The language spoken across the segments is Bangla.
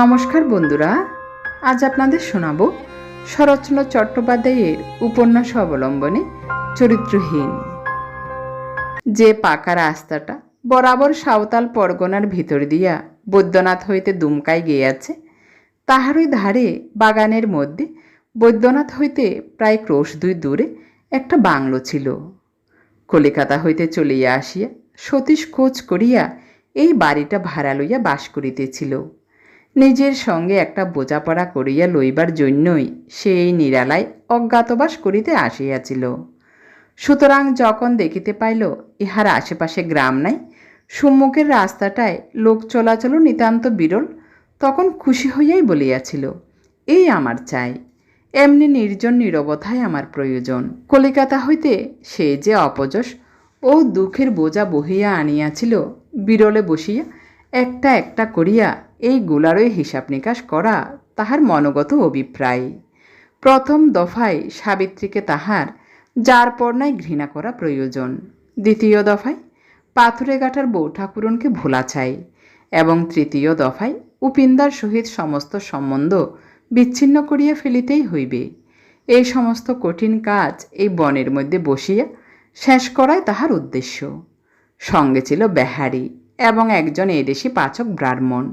নমস্কার বন্ধুরা, আজ আপনাদের শোনাব শরৎচন্দ্র চট্টোপাধ্যায়ের উপন্যাস অবলম্বনে চরিত্রহীন। যে পাকা রাস্তাটা বরাবর সাঁওতাল পরগনার ভিতর দিয়া বৈদ্যনাথ হইতে দুমকায় গিয়াছে তাহারই ধারে বাগানের মধ্যে বৈদ্যনাথ হইতে প্রায় ক্রোশ দুই দূরে একটা বাংলো ছিল। কলিকাতা হইতে চলিয়া আসিয়া সতীশ খোঁজ করিয়া এই বাড়িটা ভাড়া লইয়া বাস করিতেছিল। নিজের সঙ্গে একটা বোঝাপড়া করিয়া লইবার জন্যই সে এই নিরালায় অজ্ঞাতবাস করিতে আসিয়াছিল। সুতরাং যখন দেখিতে পাইল, ইহার আশেপাশে গ্রাম নাই, সম্মুখের রাস্তাটায় লোক চলাচলও নিতান্ত বিরল, তখন খুশি হইয়াই বলিয়াছিল, এই আমার চাই। এমনি নির্জন নিরবতাই আমার প্রয়োজন। কলিকাতা হইতে সে যে অপযশ ও দুঃখের বোঝা বহিয়া আনিয়াছিল, বিরলে বসিয়া একটা একটা করিয়া এই গুলারই হিসাব নিকাশ করা তাহার মনোগত অভিপ্রায়। প্রথম দফায় সাবিত্রীকে তাহার যার পর্নায় ঘৃণা করা প্রয়োজন। দ্বিতীয় দফায় পাথুরে গাঁটার বউ ঠাকুরনকে ভোলা চাই এবং তৃতীয় দফায় উপিন্দার সহিত সমস্ত সম্বন্ধ বিচ্ছিন্ন করিয়া ফেলিতেই হইবে। এই সমস্ত কঠিন কাজ এই বনের মধ্যে বসিয়া শেষ করাই তাহার উদ্দেশ্য। সঙ্গে ছিল বেহারি এবং একজন এদেশি পাচক ব্রাহ্মণ।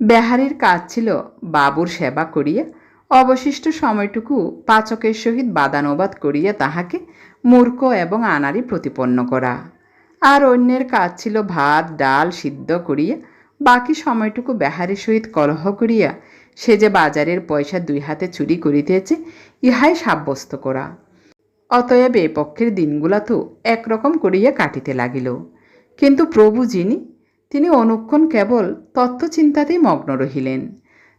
বেহারির কাজ ছিল বাবুর সেবা করিয়া, অবশিষ্ট সময়টুকু পাচকের সহিত বাদানুবাদ করিয়া তাহাকে মূর্খ এবং আনারি প্রতিপন্ন করা। আর অন্যের কাজ ছিল ভাত, ডাল সিদ্ধ করিয়া, বাকি সময়টুকু বেহারির সহিত কলহ করিয়া সে যে বাজারের পয়সা দুই হাতে চুরি করিতেছে, ইহাই সাব্যস্ত করা। অতএব এ পক্ষের দিনগুলা তো একরকম করিয়া কাটিতে লাগিল। কিন্তু প্রভু যিনি তিনি অনুক্ষণ কেবল তত্ত্বচিন্তাতেই মগ্ন রহিলেন।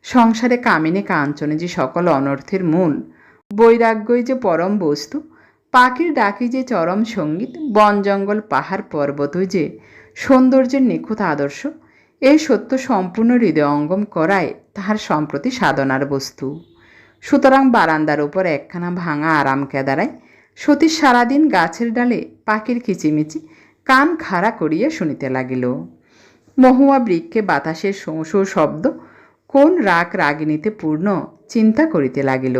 সংসারে কামিনে কাঞ্চনে যে সকল অনর্থের মূল, বৈরাগ্যই যে পরম বস্তু, পাখির ডাকি যে চরম সংগীত, বন জঙ্গল পাহাড় পর্বতই যে সৌন্দর্যের নিখুঁত আদর্শ এই সত্য সম্পূর্ণ হৃদয়ঙ্গম করায় তাহার সম্প্রতি সাধনার বস্তু। সুতরাং বারান্দার উপর একখানা ভাঙা আরাম কেদারায় সতীশ সারাদিন গাছের ডালে পাখির কিচিমিচি কান খাড়া করিয়া শুনিতে লাগিল। মহুয়া বৃক্ষে বাতাসের শোঁ শব্দ কোন রাগ রাগিনীতে পূর্ণ চিন্তা করিতে লাগিল।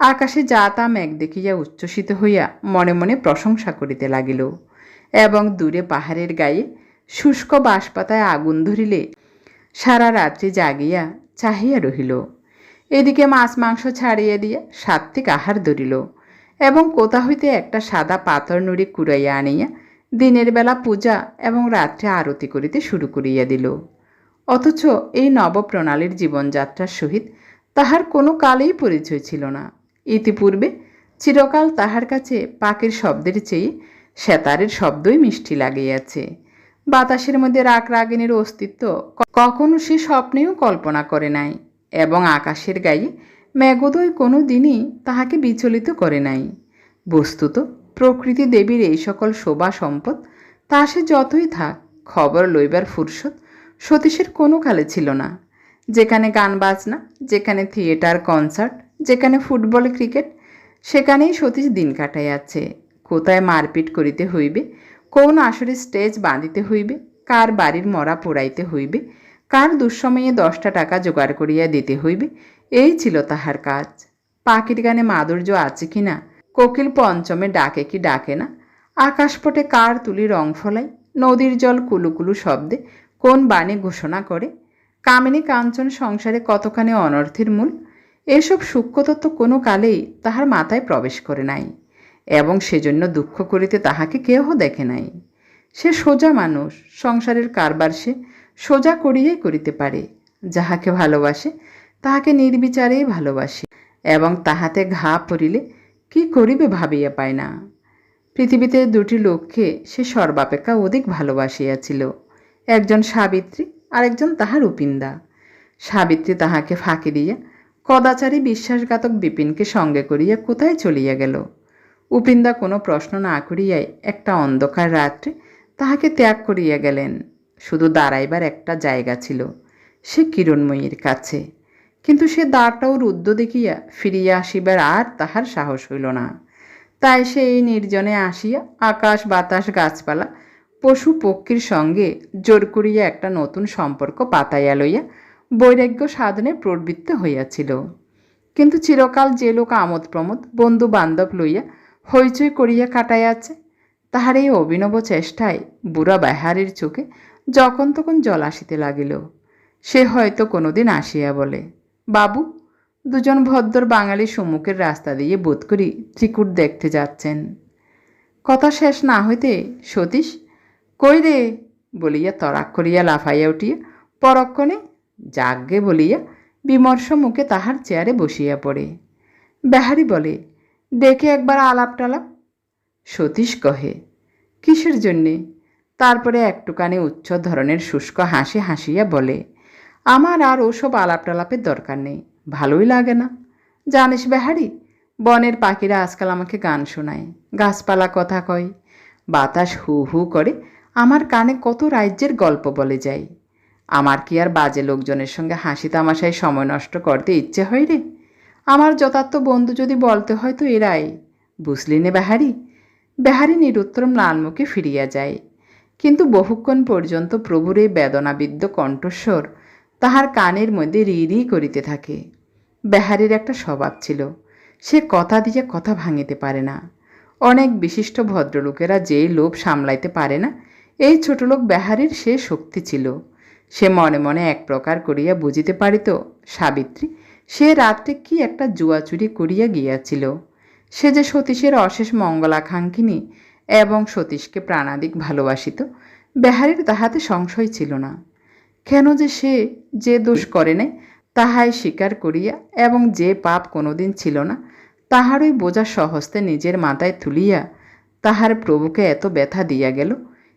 আকাশে যা তা মেঘ দেখিয়া উচ্ছ্বসিত হইয়া মনে মনে প্রশংসা করিতে লাগিল এবং দূরে পাহাড়ের গায়ে শুষ্ক বাঁশপাতায় আগুন ধরিলে সারা রাত্রি জাগিয়া চাহিয়া রহিল। এদিকে মাছ মাংস ছাড়িয়া দিয়া সাত্ত্বিক আহার ধরিল এবং কোথা হইতে একটা সাদা পাথর নুড়ি কুড়াইয়া আনিয়া দিনের বেলা পূজা এবং রাত্রে আরতি করিতে শুরু করিয়া দিল। অথচ এই নবপ্রণালীর জীবনযাত্রার সহিত তাহার কোনো কালেই পরিচয় ছিল না। ইতিপূর্বে চিরকাল তাহার কাছে পাখির শব্দের চেয়ে সেতারের শব্দই মিষ্টি লাগিয়াছে। বাতাসের মধ্যে রাগ রাগিনীর অস্তিত্ব কখনো সে স্বপ্নেও কল্পনা করে নাই এবং আকাশের গায়ে মেঘোদয় কোনো দিনই তাহাকে বিচলিত করে নাই। বস্তুত প্রকৃতি দেবীর এই সকল শোভা সম্পদ, তা সে যতই থাক, খবর লইবার ফুরসত সতীশের কোনো কালে ছিল না। যেখানে গান বাজনা, যেখানে থিয়েটার কনসার্ট যেখানে ফুটবল ক্রিকেট সেখানেই সতীশ দিন কাটাইয়াছে। কোথায় মারপিট করিতে হইবে, কোন আসরে স্টেজ বাঁধিতে হইবে, কার বাড়ির মরা পোড়াইতে হইবে, কার দুঃসময়ে দশটা টাকা জোগাড় করিয়া দিতে হইবে, এই ছিল তাহার কাজ। পাখির গানে মাধুর্য আছে কি না কোকিল পঞ্চমে ডাকে কি ডাকে না? আকাশপটে কার তুলি রং ফলাই নদীর জল কুলুকুলু শব্দে কোন বাণী ঘোষণা করে? কামিনী কাঞ্চন সংসারে কতখানি অনর্থের মূল? এসব সূক্ষ্মতত্ত্ব কোনো কালেই তাহার মাথায় প্রবেশ করে নাই, এবং সেজন্য দুঃখ করিতে তাহাকে কেহ দেখে নাই। সে সোজা মানুষ, সংসারের কারবার সে সোজা করিয়াই করিতে পারে। যাহাকে ভালোবাসে, তাহাকে নির্বিচারেই ভালোবাসে, এবং তাহাতে ঘা পড়িলে কি করিবে ভাবিয়া পায় না। পৃথিবীতে দুটি লোককে সে সর্বাপেক্ষা অধিক ভালোবাসিয়াছিল, একজন সাবিত্রী আর একজন তাহার উপিন্দা। সাবিত্রী তাহাকে ফাঁকি দিয়া কদাচারী বিশ্বাসঘাতক বিপিনকে সঙ্গে করিয়া কোথায় চলিয়া গেল? উপিন্দা কোনো প্রশ্ন না করিয়াই একটা অন্ধকার রাত্রে তাহাকে ত্যাগ করিয়া গেলেন। শুধু দাঁড়াইবার একটা জায়গা ছিল, সে কিরণময়ীর কাছে। কিন্তু সে দ্বারটাও রুদ্ধ দেখিয়া ফিরিয়া আসিবার আর তাহার সাহস হইল না। তাই সে এই নির্জনে আসিয়া আকাশ, বাতাস, গাছপালা, পশু, পক্ষীর সঙ্গে জোর করিয়া একটা নতুন সম্পর্ক পাতাইয়া লইয়া বৈরাগ্য সাধনে প্রবৃত্ত হইয়াছিল। কিন্তু চিরকাল যে লোক আমোদ প্রমোদ বন্ধু বান্ধব লইয়া হইচই করিয়া কাটাইয়াছে, তাহার এই অভিনব চেষ্টায় বুড়া বেহারির চোখে যখন তখন জল আসিতে লাগিল। সে হয়তো কোনোদিন আসিয়া বলে। বাবু, দুজন ভদ্র বাঙালি সম্মুখের রাস্তা দিয়ে বোধ করি ত্রিকুট দেখতে যাচ্ছেন। কথা শেষ না হইতে সতীশ, কই রে? বলিয়া তরাক করিয়া লাফাইয়া উঠিয়া পরক্ষণে যাগ্গে বলিয়া বিমর্ষ মুখে তাহার চেয়ারে বসিয়া পড়ে। বেহারি বলে ডেকে একবার আলাপ টালাপ সতীশ কহে, কিসের জন্যে? তারপরে একটুখানি উচ্চ ধরনের শুষ্ক হাসি হাসিয়া বলে আমার আর ওসব আলাপ টালাপের দরকার নেই। ভালোই লাগে না। জানিস বেহারি, বনের পাখিরা আজকাল আমাকে গান শোনায়। গাছপালা কথা কয়। বাতাস হু হু করে আমার কানে কত রাজ্যের গল্প বলে যায়। আমার কি আর বাজে লোকজনের সঙ্গে হাসি তামাশায় সময় নষ্ট করতে ইচ্ছে হয় রে? আমার যথার্থ বন্ধু যদি বলতে হয় তো এরাই। বুঝলি নে বেহারি? বেহারি নিরুত্তরম লালমুখে ফিরিয়া যায়। কিন্তু বহুক্ষণ পর্যন্ত প্রভুর এই বেদনাবিদ্য কণ্ঠস্বর তাহার কানের মধ্যে রি করিতে থাকে। বেহারির একটা স্বভাব ছিল, সে কথা দিয়ে কথা ভাঙিতে পারে না। অনেক বিশিষ্ট ভদ্রলোকেরা যে লোভ সামলাইতে পারে না, এই ছোটলোক বেহারির সে শক্তি ছিল। সে মনে মনে এক প্রকার করিয়া বুঝিতে পারিত, সাবিত্রী, সে রাত্রে কি একটা জুয়াচুরি করিয়া গিয়াছিল। সে যে সতীশের অশেষ মঙ্গলাকাঙ্ক্ষিনী এবং সতীশকে প্রাণাদিক ভালোবাসিত, বেহারির তাহাতে সংশয় ছিল না। কেন যে সে যে দোষ করে নাই, তাহাই স্বীকার করিয়া এবং যে পাপ কোনোদিন ছিল না, তাহারই বোঝা সহস্তে নিজের মাথায় তুলিয়া তাহার প্রভুকে এত ব্যথা দিয়া গেল।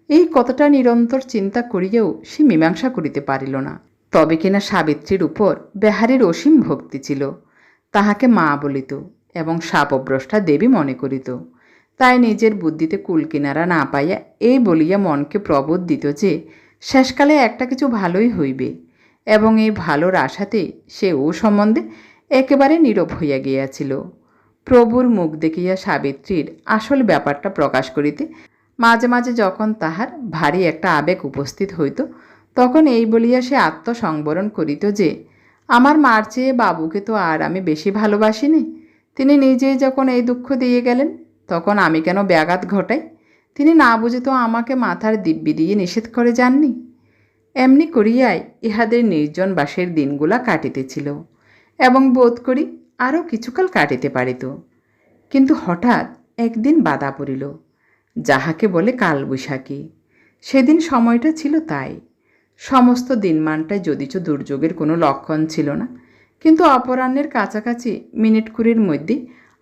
এই কতটা নিরন্তর চিন্তা করিয়াও সে মীমাংসা করিতে পারিল না। তবে কিনা সাবিত্রীর উপর বেহারির অসীম ভক্তি ছিল। তাহাকে মা বলিত এবং সাপভ্রষ্টা দেবী মনে করিত। তাই নিজের বুদ্ধিতে কুলকিনারা না পাইয়া এই বলিয়া মনকে প্রবোধ দিত যে শেষকালে একটা কিছু ভালোই হইবে এবং এই ভালোর আশাতে সে ও সম্বন্ধে একেবারে নীরব হইয়া গিয়াছিল। প্রভুর মুখ দেখিয়া সাবিত্রীর আসল ব্যাপারটা প্রকাশ করিতে মাঝে মাঝে যখন তাহার ভারী একটা আবেগ উপস্থিত হইত, তখন এই বলিয়া সে আত্মসংবরণ করিত যে, আমার মার চেয়ে বাবুকে তো আর আমি বেশি ভালোবাসিনি। তিনি নিজেই যখন এই দুঃখ দিয়ে গেলেন, তখন আমি কেন ব্যাঘাত ঘটাই? তিনি না বুঝে তো আমাকে মাথার দিব্যি দিয়ে নিষেধ করে যাননি। এমনি করিয়াই ইহাদের নির্জন বাসের দিনগুলা কাটিতেছিল এবং বোধ করি আরও কিছুকাল কাটিতে পারিত। কিন্তু হঠাৎ একদিন বাধা পড়িল, যাহাকে বলে কালবৈশাখী। সেদিন সময়টা ছিল তাই। সমস্ত দিনমানটায় যদিচ দুর্যোগের কোনো লক্ষণ ছিল না, কিন্তু অপরাহ্নের কাছাকাছি মিনিট কুড়ির মধ্যে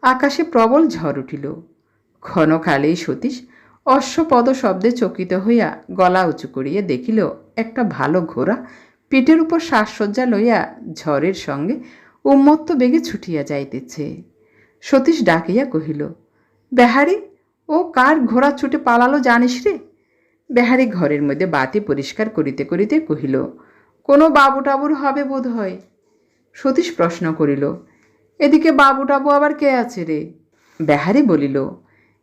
আকাশে প্রবল ঝড় উঠিল। ক্ষণকালেই সতীশ অশ্বপদ শব্দে চকিত হইয়া গলা উঁচু করিয়া দেখিল, একটা ভালো ঘোড়া পিঠের উপর শ্বাসসজ্জা লইয়া ঝড়ের সঙ্গে উন্মত্ত বেগে ছুটিয়া যাইতেছে। সতীশ ডাকিয়া কহিল, বেহারি, ও কার ঘোড়া ছুটে পালালো জানিস রে? বেহারি ঘরের মধ্যে বাতি পরিষ্কার করিতে করিতে কহিল, কোনো বাবু টাবুর হবে বোধ হয় সতীশ প্রশ্ন করিল, এদিকে বাবু টাবু আবার কে আছে রে? বেহারি বলিল,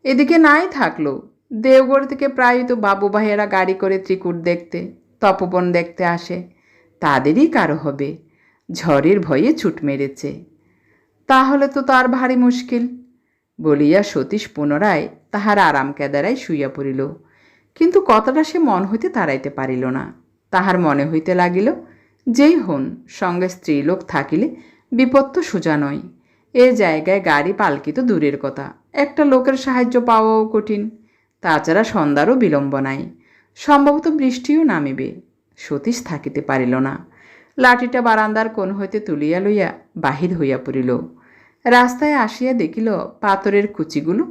এদিকে নাই থাকল। দেওগড় থেকে প্রায়ই তো বাবু ভাইয়েরা গাড়ি করে ত্রিকুট দেখতে, তপবন দেখতে আসে। তাদেরই কারও হবে। ঝড়ের ভয়ে ছুট মেরেছে। তাহলে তো তার ভারী মুশকিল। বলিয়া সতীশ পুনরায় তাহার আরাম কেদারায় শুইয়া পড়িল। কিন্তু কথাটা সে মন হইতে তাড়াইতে পারিল না। তাহার মনে হইতে লাগিল, যেই হন, সঙ্গে স্ত্রীলোক থাকিলে বিপত্ত সোজা নয়। এ জায়গায় গাড়ি পালকি তো দূরের কথা। একটা লোকের সাহায্য পাওয়াও কঠিন। তাছাড়া সন্ধ্যারও বিলম্ব নাই। সম্ভবত বৃষ্টিও নামিবে। সতীশ থাকিতে পারিল না। লাঠিটা বারান্দার কোণ হইতে তুলিয়া লইয়া বাহির হইয়া পড়িল। রাস্তায় আসিয়া দেখিল পাথরের কুচিগুলো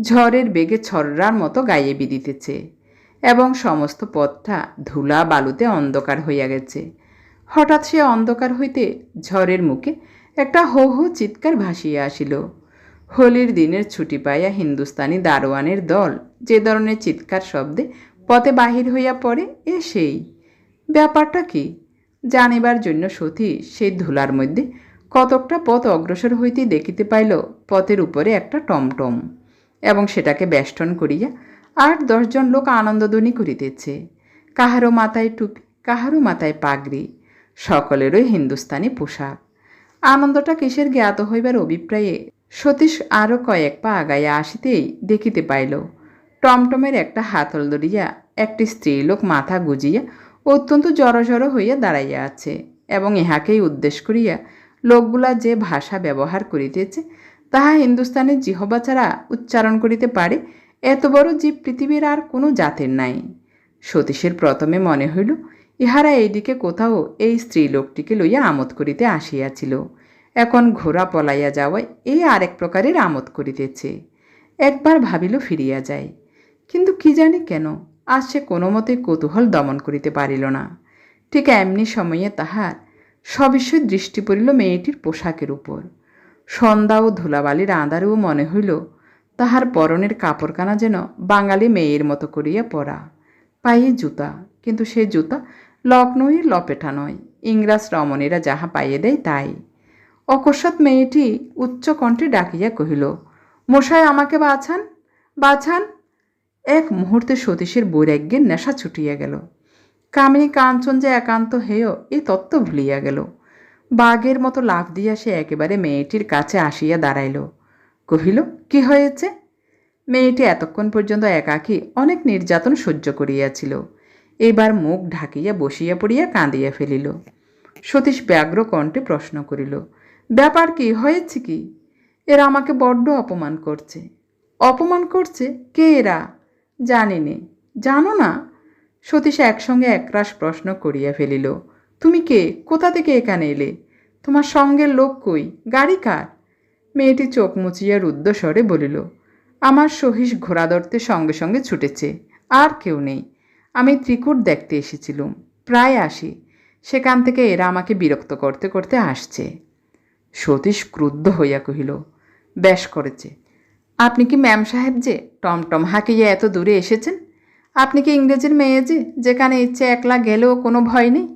ঝড়ের বেগে ছড়রার মতো গায়ে বিদিতেছে এবং সমস্ত পথটা ধুলা বালুতে অন্ধকার হইয়া গেছে। হঠাৎ সে অন্ধকার হইতে ঝড়ের মুখে একটা হো হো চিৎকার ভাসিয়া আসিল। হোলির দিনের ছুটি পাইয়া হিন্দুস্তানি দারোয়ানের দল যে ধরনের চিৎকার শব্দে পথে বাহির হইয়া পড়ে, এ সেই। ব্যাপারটা কি? জানিবার জন্য সতী সেই ধুলার মধ্যে কতকটা পথ অগ্রসর হইতে দেখিতে পাইল, পথের উপরে একটা টমটম এবং সেটাকে বেষ্টন করিয়া আট দশজন লোক আনন্দধ্বনি করিতেছে। কাহারও মাথায় টুপি কাহারও মাথায় পাগড়ি, সকলেরই হিন্দুস্তানি পোশাক। আনন্দটা কিসের জ্ঞাত হইবার অভিপ্রায়ে সতীশ আরও কয়েক পা আগাইয়া আসিতেই দেখিতে পাইল, টমটমের একটা হাতল ধরিয়া একটি স্ত্রীলোক মাথা গুজিয়া অত্যন্ত জড়ো জড়ো হইয়া দাঁড়াইয়া আছে এবং ইহাকেই উদ্দেশ করিয়া লোকগুলা যে ভাষা ব্যবহার করিতেছে, তাহা হিন্দুস্তানের জিহবা ছাড়া উচ্চারণ করিতে পারে, এত বড় জীব পৃথিবীর আর কোনো জাতের নাই। সতীশের প্রথমে মনে হইল, ইহারা এইদিকে কোথাও এই স্ত্রীলোকটিকে লইয়া আমোদ করিতে আসিয়াছিল। এখন ঘোড়া পলাইয়া যাওয়ায় এই আরেক প্রকারের আমোদ করিতেছে। একবার ভাবিল ফিরিয়া যায় কিন্তু কি জানি কেন, আজ সে কোনো মতে কৌতূহল দমন করিতে পারিল না। ঠিক এমনি সময়ে তাহার সবিষয় দৃষ্টি পড়িল মেয়েটির পোশাকের উপর। সন্ধ্যা ও ধুলাবালির আঁধারেও মনে হইল তাহার পরনের কাপড়খানা যেন বাঙালি মেয়ের মতো করিয়া পরা। পায়ে জুতা, কিন্তু সে জুতা লক্ষ্ণৌয়ের লপেটা নয়, ইংরাজ রমণীরা যাহা পাইয়ে দেয় তাই। অকস্মাৎ মেয়েটি উচ্চ কণ্ঠে ডাকিয়া কহিল, মশাই আমাকে বাছান বাছান এক মুহূর্তে সতীশের বৈরাগ্যের নেশা ছুটিয়া গেল। কামিনী কাঞ্চন যে একান্ত হেয় এই তত্ত্ব ভুলিয়া গেল। বাঘের মতো লাফ দিয়া সে একেবারে মেয়েটির কাছে আসিয়া দাঁড়াইল। কহিল, কি হয়েছে? মেয়েটি এতক্ষণ পর্যন্ত একাকী অনেক নির্যাতন সহ্য করিয়াছিল। এবার মুখ ঢাকিয়া বসিয়া পড়িয়া কাঁদিয়া ফেলিল। সতীশ ব্যগ্র কণ্ঠে প্রশ্ন করিল ব্যাপার কি, হয়েছে কি? এরা আমাকে বড্ড অপমান করছে। অপমান করছে কে এরা? জানি নে জানো না? সতীশ একসঙ্গে একরাশ প্রশ্ন করিয়া ফেলিল, তুমি কে? কোথা থেকে এখানে এলে? তোমার সঙ্গের লোক কই? গাড়ি কার? মেয়েটি চোখ মুচিয়া রুদ্ধস্বরে বলিল, আমার সহিস ঘোড়া ধরতে সঙ্গে সঙ্গে ছুটেছে, আর কেউ নেই। আমি ত্রিকুট দেখতে এসেছিলুম, প্রায় আসি। সেখান থেকে এরা আমাকে বিরক্ত করতে করতে আসছে। সতীশ ক্রুদ্ধ হইয়া কহিল, বেশ করেছে। আপনি কি ম্যাম সাহেব যে টমটম হাঁকিয়ে এত দূরে এসেছেন? আপনি কি ইংরেজের মেয়ে যে, যেখানে ইচ্ছে একলা গেলেও কোনো ভয় নেই?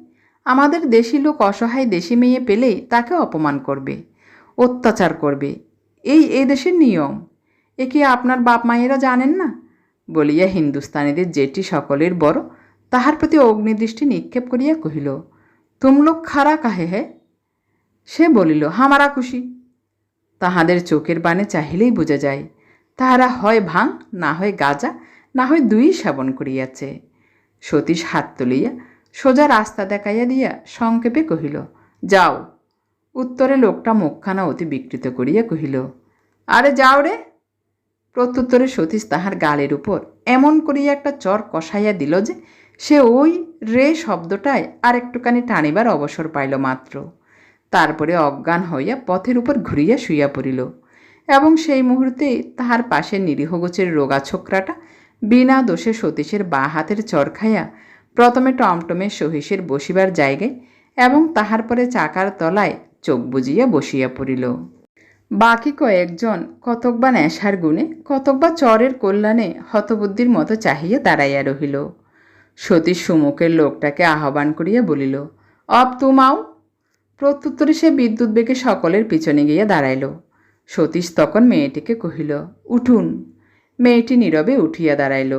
আমাদের দেশি লোক অসহায় দেশি মেয়ে পেলেই তাকে অপমান করবে, অত্যাচার করবে। এই এ দেশের নিয়ম। এ কি আপনার বাপ মায়েরা জানেন না? বলিয়া হিন্দুস্তানিদের যেটি সকলের বড় তাহার প্রতি অগ্নিদৃষ্টি নিক্ষেপ করিয়া কহিল তুম লোক খারা কাহে হে? সে বলিল, হামারা খুশি। তাহাদের চোখের বানে চাহিলেই বোঝা যায়, তাহারা হয় ভাং, না হয় গাজা, না হয় দুই সেবন করিয়াছে। সতীশ হাত তুলিয়া সোজা রাস্তা দেখাইয়া দিয়া সংক্ষেপে কহিল, যাও। উত্তরে লোকটা মুখখানা অতি বিকৃত করিয়া কহিল, আরে যাও রে। প্রত্যুত্তরে সতীশ তাহার গালের উপর এমন করিয়া একটা চর কষাইয়া দিল যে সে ওই রে শব্দটায় আর একটুখানি টানিবার অবসর পাইল মাত্র। তারপরে অজ্ঞান হইয়া পথের উপর ঘুরিয়া শুইয়া পড়িল। এবং সেই মুহূর্তে তাহার পাশে নিরীহগোছের রোগা ছোকরাটা বিনা দোষে সতীশের বা হাতের চর খাইয়া প্রথমে টমটমে সহিসের বসিবার জায়গায় এবং তাহার পরে চাকার তলায় চোখ বুজিয়া বসিয়া পড়িল। বাকি কয়েকজন কতকবা নেশার গুণে, কতকবা চরের কল্যাণে হতবুদ্ধির মতো চাহিয়া দাঁড়াইয়া রহিল। সতীশ সুমুখের লোকটাকে আহ্বান করিয়া বলিল, অব, তুমাও প্রত্যুত্তরে সে বিদ্যুৎ বেগে সকলের পিছনে গিয়া দাঁড়াইল। সতীশ তখন মেয়েটিকে কহিল, উঠুন। মেয়েটি নীরবে উঠিয়া দাঁড়াইল।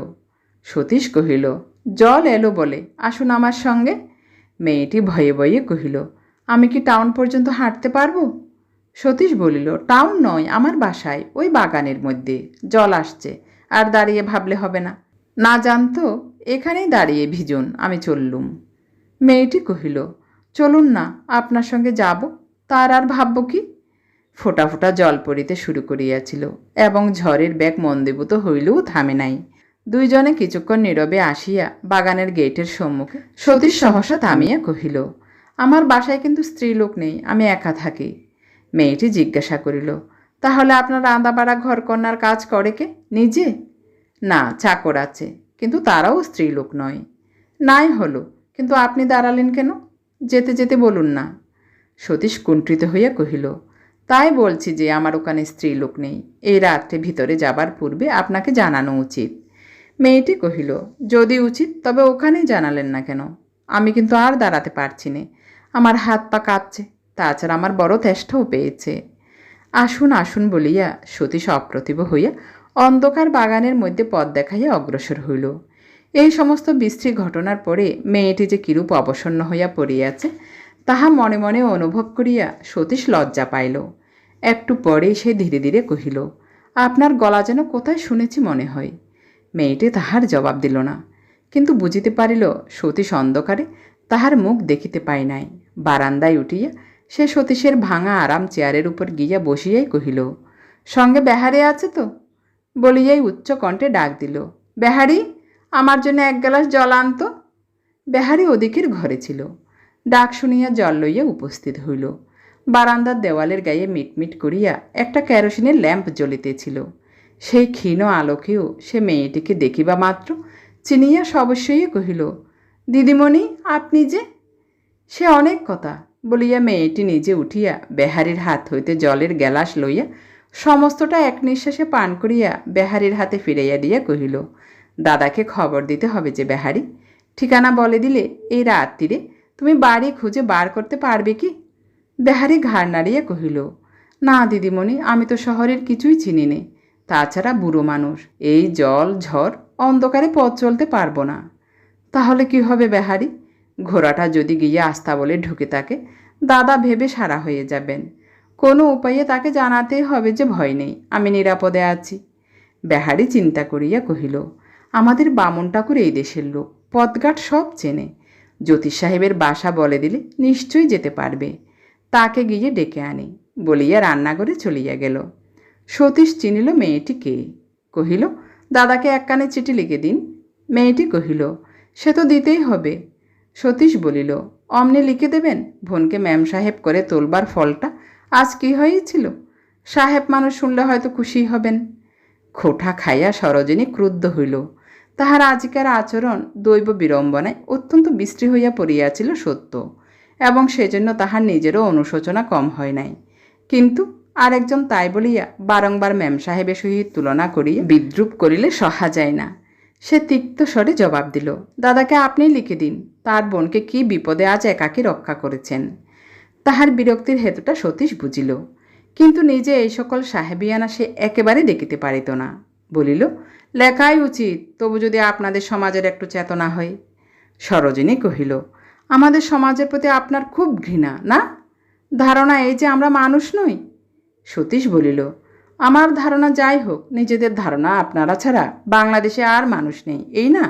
সতীশ কহিল, জল এলো বলে, আসুন আমার সঙ্গে? মেয়েটি ভয়ে ভয়ে কহিল, আমি কি টাউন পর্যন্ত হাঁটতে পারব? সতীশ বলিল, টাউন নয়, আমার বাসায়, ওই বাগানের মধ্যে। জল আসছে, আর দাঁড়িয়ে ভাবলে হবে না। না জানতো, এখানেই দাঁড়িয়ে ভিজুন, আমি চললুম। মেয়েটি কহিল চলুন না, আপনার সঙ্গে যাব। তার আর ভাবব কি? ফোটা ফোটা জল পড়িতে শুরু করিয়াছিল এবং ঝড়ের ব্যাগ মন্দীভূত হইলেও থামে নাই। দুইজনে কিছুক্ষণ নীরবে আসিয়া বাগানের গেটের সম্মুখে সতীশ সহসা থামিয়া কহিল, আমার বাসায় কিন্তু স্ত্রীলোক নেই, আমি একা থাকি। মেয়েটি জিজ্ঞাসা করিল, তাহলে আপনার আঁদাপাড়া ঘরকন্যার কাজ করে কে? নিজে? না, চাকর আছে, কিন্তু তারাও স্ত্রীলোক নয়। নাই হলো, কিন্তু আপনি দাঁড়ালেন কেন? যেতে যেতে বলুন না। সতীশ কুণ্ঠিত হইয়া কহিল, তাই বলছি যে আমার ওখানে স্ত্রীলোক নেই। এই রাত্রে ভিতরে যাবার পূর্বে আপনাকে জানানো উচিত। মেয়েটি কহিল, যদি উচিত, তবে ওখানেই জানালেন না কেন? আমি কিন্তু আর দাঁড়াতে পারছি নে। আমার হাত পা কাঁপছে, তাছাড়া আমার বড় তেষ্টাও পেয়েছে। আসুন আসুন, বলিয়া সতীশ অপ্রতিভ হইয়া অন্ধকার বাগানের মধ্যে পথ দেখাইয়া অগ্রসর হইল। এই সমস্ত বিশ্রী ঘটনার পরে মেয়েটি যে কিরূপ অবসন্ন হইয়া পড়িয়াছে, তাহা মনে মনে অনুভব করিয়া সতীশ লজ্জা পাইল। একটু পরেই সে ধীরে ধীরে কহিল, আপনার গলা যেন কোথায় শুনেছি মনে হয়? মেয়েটি তাহার জবাব দিল না, কিন্তু বুঝিতে পারিল সতীশ অন্ধকারে তাহার মুখ দেখিতে পায় নাই। বারান্দায় উঠিয়া সে সতীশের ভাঙা আরাম চেয়ারের উপর গিয়া বসিয়াই কহিল, সঙ্গে বেহারে আছে তো? বলিয়াই উচ্চ কণ্ঠে ডাক দিল, বেহারি! আমার জন্য এক গ্লাস জল আনত। বেহারি ওদিকের ঘরে ছিল। ডাক শুনিয়া জল লইয়া উপস্থিত হইল। বারান্দার দেওয়ালের গায়ে মিটমিট করিয়া একটা কেরোসিনের ল্যাম্প জ্বলিতেছিল। সেই ক্ষীণ আলোকেও সে মেয়েটিকে দেখিবা মাত্র চিনিয়া সবস্যই কহিল, দিদিমণি, আপনি যে? সে অনেক কথা, বলিয়া মেয়েটি নিজে উঠিয়া বেহারির হাত হইতে জলের গ্যালাস লইয়া সমস্তটা এক নিঃশ্বাসে পান করিয়া বেহারির হাতে ফিরাইয়া দিয়া কহিল দাদাকে খবর দিতে হবে যে বেহারি। ঠিকানা বলে দিলে এই রাত্রিরে তুমি বাড়ি খুঁজে বার করতে পারবে কি? বেহারি ঘাড় নাড়িয়ে কহিল, না, দিদিমণি, আমি তো শহরের কিছুই চিনি নে। তাছাড়া বুড়ো মানুষ, এই জল, ঝড়, অন্ধকারে পথ চলতে পারব না। তাহলে কি হবে বেহারি? ঘোড়াটা যদি গিয়ে আস্তা বলে ঢুকে থাকে দাদা ভেবে সারা হয়ে যাবেন। কোনো উপায়ে তাকে জানাতেই হবে যে ভয় নেই, আমি নিরাপদে আছি। বেহারি চিন্তা করিয়া কহিল আমাদের বামন ঠাকুর এই দেশের লোক পদঘাট সব চেনে। জ্যোতিষ সাহেবের বাসা বলে দিলে নিশ্চয়ই যেতে পারবে। তাকে গিয়ে ডেকে আনি, বলিয়া রান্নাঘরে চলিয়া গেল। সতীশ চিনিল, মেয়েটি কে? কহিল, দাদাকে একখানে চিঠি লিখে দিন। মেয়েটি কহিল, সে তো দিতেই হবে। সতীশ বলিল, অমনি লিখে দেবেন? বোনকে ম্যাম সাহেব করে তোলবার ফলটা আজ কি হয়েছিল? সাহেব মানুষ শুনলে হয়তো খুশি হবেন। খোঠা খাইয়া সরোজিনী ক্রুদ্ধ হইল। তাহার আজিকার আচরণ দৈব বিড়ম্বনায় অত্যন্ত বিশ্রী হইয়া পড়িয়াছিল সত্য, এবং সেজন্য তাহার নিজেরও অনুশোচনা কম হয় নাই। কিন্তু আরেকজন তাই বলিয়া বারংবার ম্যাম সাহেবের সহিত তুলনা করিয়া বিদ্রুপ করিলে সহা যায় না। সে তিক্ত স্বরে জবাব দিল, দাদাকে আপনি লিখে দিন, তার বোনকে কি বিপদে আজ একাকী রক্ষা করেছেন? তাহার বিরক্তির হেতুটা সতীশ বুঝিল, কিন্তু নিজে এই সকল সাহেবিয়ানা সে একেবারে দেখিতে পারিত না। বলিল লেখাই উচিত। তবু যদি আপনাদের সমাজের একটু চেতনা হয়? সরোজিনী কহিল, আমাদের সমাজের প্রতি আপনার খুব ঘৃণা, না? ধারণা এই যে আমরা মানুষ নই? সতীশ বলিল, আমার ধারণা যাই হোক, নিজেদের ধারণা আপনারা ছাড়া বাংলাদেশে আর মানুষ নেই, এই না?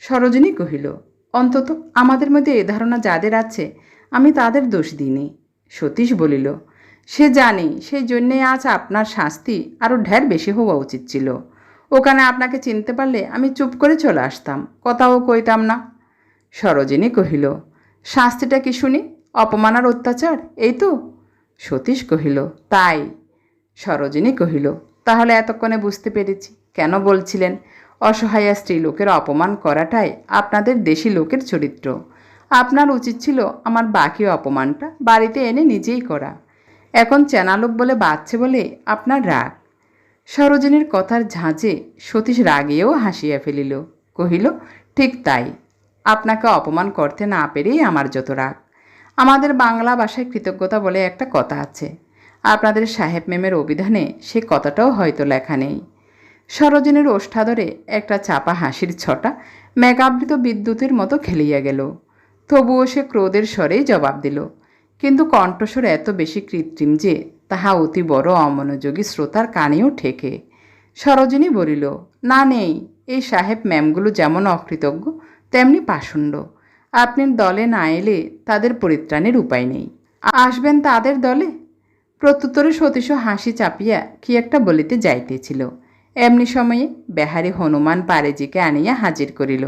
সরোজিনী কহিল, অন্তত আমাদের মধ্যে এ ধারণা যাদের আছে, আমি তাদের দোষ দিইনি। সতীশ বলিল, সে জানি, সেই জন্যে আজ আপনার শাস্তি আরও ঢের বেশি হওয়া উচিত ছিল। ওখানে আপনাকে চিনতে পারলে আমি চুপ করে চলে আসতাম। কথাও কইতাম না। সরোজিনী কহিল, শাস্তিটা কি শুনি? অপমান আর অত্যাচার? এই তো? সতীশ কহিল, তাই। সরোজিনী কহিল, তাহলে এতক্ষণে বুঝতে পেরেছি। কেন বলছিলেন? অসহায়া স্ত্রী লোকের অপমান করাটাই আপনাদের দেশি লোকের চরিত্র। আপনার উচিত ছিল আমার বাকি অপমানটা বাড়িতে এনে নিজেই করা। এখন চেনালোক বলে বাঁচছে বলে আপনার রাগ। সরোজিনীর কথার ঝাঁঝে সতীশ রাগেও হাসিয়া ফেলিল, কহিল, ঠিক তাই। আপনাকে অপমান করতে না পেরেই আমার যত রাগ। আমাদের বাংলা ভাষায় কৃতজ্ঞতা বলে একটা কথা আছে। আপনাদের সাহেব মেমের অভিধানে সে কথাটাও হয়তো লেখা নেই সরোজিনীর ওষ্ঠাধরে একটা চাপা হাসির ছটা মেঘাবৃত বিদ্যুতের মতো খেলিয়া গেল। তবুও সে ক্রোধের স্বরেই জবাব দিল, কিন্তু কণ্ঠস্বর এত বেশি কৃত্রিম যে তাহা অতি বড় অমনোযোগী শ্রোতার কানেও ঠেকে। সরোজিনী বলিল, না নেই, এই সাহেব ম্যামগুলো যেমন অকৃতজ্ঞ, তেমনি পাষণ্ড। আপনি দলে না এলে তাদের পরিত্রাণের উপায় নেই। আসবেন তাদের দলে? প্রত্যুত্তরে সতীশ হাসি চাপিয়া কি একটা বলিতে যাইতেছিল। এমনি সময়ে বেহারি হনুমান পারেজিকে আনিয়া হাজির করিল।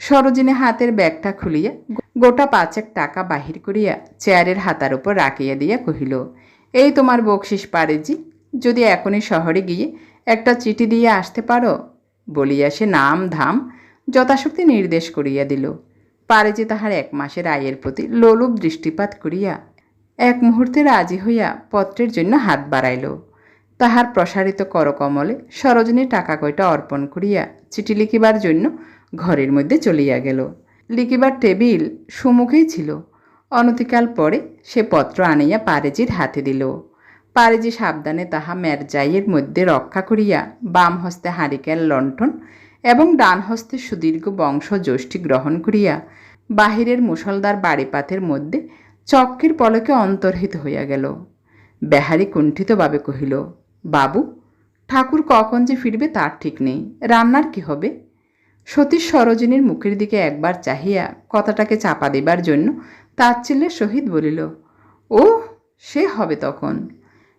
সরোজিনী হাতের ব্যাগটা খুলিয়া গোটা পাঁচেক টাকা বাহির করিয়া চেয়ারের হাতার উপর রাখিয়া দিয়া কহিল এই তোমার বকশিস পারেজি, যদি এখনই শহরে গিয়ে একটা চিঠি দিয়ে আসতে পারো? বলিয়া সে নাম ধাম যথাশক্তি নির্দেশ করিয়া দিল। পারেজি তাহার এক মাসের আয়ের প্রতি লোলুপ দৃষ্টিপাত করিয়া এক মুহূর্তে রাজি হইয়া পত্রের জন্য হাত বাড়াইল। তাহার প্রসারিত করকমলে সরোজিনী টাকা কয়টা অর্পণ করিয়া চিঠি লিখিবার জন্য ঘরের মধ্যে চলিয়া গেল। লিখিবার টেবিল সুমুখেই ছিল। অনতিকাল পরে সে পত্র আনিয়া পারেজির হাতে দিল। পারেজি সাবধানে তাহা ম্যারজাইয়ের মধ্যে রক্ষা করিয়া বাম হস্তে হারিকেল লণ্ঠন এবং ডান হস্তে সুদীর্ঘ বংশ যষ্টি গ্রহণ করিয়া বাহিরের মুসলদার বাড়িপাতের মধ্যে চক্কের পলকে অন্তর্হিত হইয়া গেল। বেহারি কুণ্ঠিতভাবে কহিল, বাবু, ঠাকুর কখন যে ফিরবে তার ঠিক নেই। রান্নার কি হবে? সতীশ সরোজিনীর মুখের দিকে একবার চাহিয়া কথাটাকে চাপা দেবার জন্য তাচ্ছিল্যের সহিত বলিল ও সে হবে তখন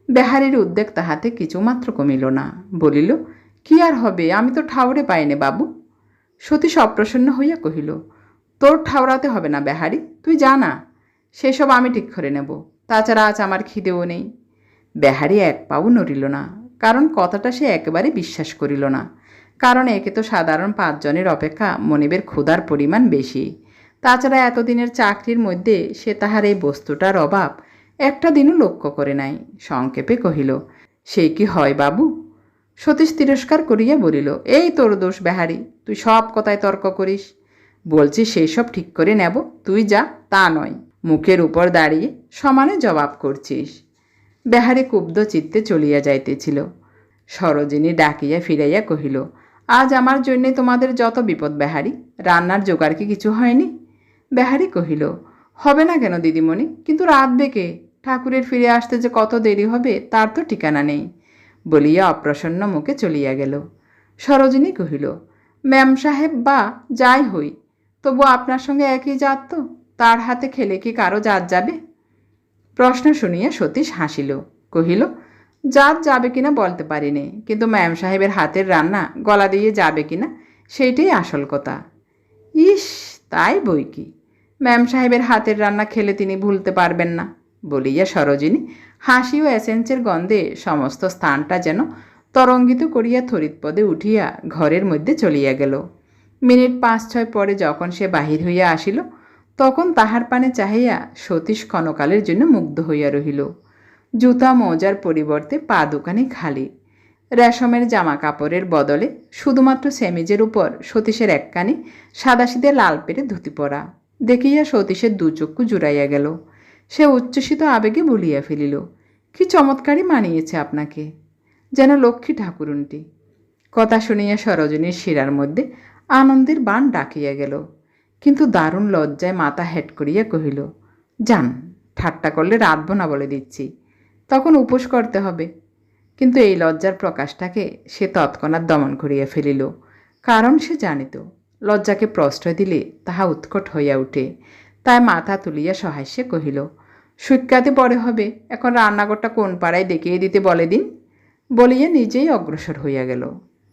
বেহারির উদ্বেগ তাহাতে কিছুমাত্র কমিল না। বলিল, কি আর হবে? আমি তো ঠাউরে পাইনে, বাবু সতীশ অপ্রসন্ন হইয়া কহিল, তোর ঠাউরাতে হবে না বেহারি, তুই জানা সেসব আমি ঠিক করে নেব। তাছাড়া আজ আমার খিদেও নেই বেহারি এক পাও নড়িল না, কারণ কথাটা সে একেবারে বিশ্বাস করিল না। কারণ একে তো সাধারণ পাঁচজনের অপেক্ষা মনিবের ক্ষুধার পরিমাণ বেশি। তাছাড়া এতদিনের চাকরির মধ্যে সে তাহার এই বস্তুটার অভাব একটা দিনও লক্ষ্য করে নাই, সংক্ষেপে কহিল। সে কি হয় বাবু? সতীশ তিরস্কার করিয়া বলিল, এই তোর দোষ বেহারি, তুই সব কথায় তর্ক করিস। বলছি সেই সব ঠিক করে নেব, তুই যা, তা নয়। মুখের উপর দাঁড়িয়ে সমানে জবাব করছিস। বেহারি কুব্ধ চিত্তে চলিয়া যাইতেছিল। সরোজিনী ডাকিয়া ফিরাইয়া কহিল, আজ আমার জন্যে তোমাদের যত বিপদ বেহারি, রান্নার জোগাড় কি কিছু হয়নি? বেহারি কহিল, হবে না কেন দিদিমণি? কিন্তু রাতবে কে ঠাকুরের ফিরে আসতে যে কত দেরি হবে, তার তো ঠিকানা নেই। বলিয়া অপ্রসন্ন মুখে চলিয়া গেল। সরোজিনী কহিল, ম্যাম সাহেব বা যাই হই, তবু আপনার সঙ্গে একই জাত তো, তার হাতে খেলে কি কারও জাত যাবে? প্রশ্ন শুনিয়া সতীশ হাসিল, কহিল, জাত যাবে কিনা বলতে পারিনি, কিন্তু ম্যাম সাহেবের হাতের রান্না গলা দিয়ে যাবে কিনা, সেইটাই আসল কথা। ইস, তাই বই কি? ম্যাম সাহেবের হাতের রান্না খেলে তিনি ভুলতে পারবেন না, বলিয়া সরোজিনী হাসি ও এসেন্সের গন্ধে সমস্ত স্থানটা যেন তরঙ্গিত করিয়া থরিৎপদে উঠিয়া ঘরের মধ্যে চলিয়া গেল। মিনিট পাঁচ ছয় পরে যখন সে বাহির হইয়া আসিল, তখন তাহার পানে চাহিয়া সতীশ ক্ষণকালের জন্য মুগ্ধ হইয়া রহিল। জুতা মোজার পরিবর্তে পা দোকানে খালি। রেশমের জামা কাপড়ের বদলে শুধুমাত্র সেমিজের উপর সতীশের এককানি সাদাসিদে লাল পেরে ধুতি পরা। দেখিয়া সতীশের দুচক্ষু জুড়াইয়া গেল। সে উচ্ছ্বসিত আবেগে বলিয়া ফেলিল, কি চমৎকারই মানিয়েছে আপনাকে, যেন লক্ষ্মী ঠাকুরুনটি। কথা শুনিয়া সরোজনীর শিরার মধ্যে আনন্দের বান ডাকিয়া গেল, কিন্তু দারুণ লজ্জায় মাথা হেট করিয়া কহিল, যান, ঠাট্টা করলে রাতব না বলে দিচ্ছি, তখন উপোস করতে হবে। কিন্তু এই লজ্জার প্রকাশটাকে সে তৎক্ষণাৎ দমন করিয়া ফেলিল, কারণ সে জানিত লজ্জাকে প্রশ্রয় দিলে তাহা উৎকট হইয়া উঠে। তাই মাথা তুলিয়া সহাস্যে কহিল সুৎকাতে পরে হবে। এখন রান্নাঘরটা কোন পাড়ায় দেখিয়ে দিতে বলে দিন? বলিয়া নিজেই অগ্রসর হইয়া গেল।